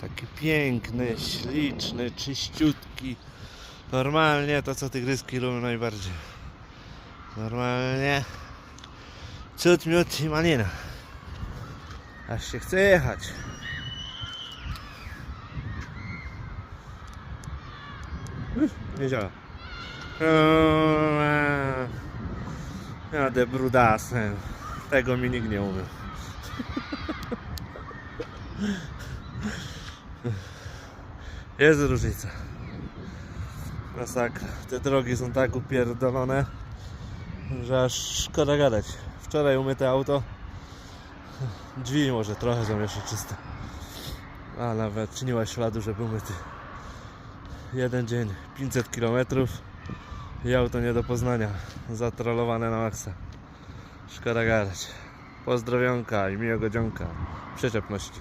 Taki piękny, śliczny, czyściutki. Normalnie to co tygryski lubią najbardziej. Normalnie. Cud, miód i malina. Aż się chce jechać. Uff, Nie działa. Eee, Jadę brudasem. Tego mi nikt nie umie. Jest różnica. Masakra. Te drogi są tak upierdolone, że aż szkoda gadać. Wczoraj umyte auto. Drzwi może trochę są jeszcze czyste. A nawet ma śladu, żeby umyty. Jeden dzień, 500 km i auto nie do poznania. Zatrollowane na maksa. Szkoda gadać. Pozdrowionka i miłego dzionka. Przyczepności.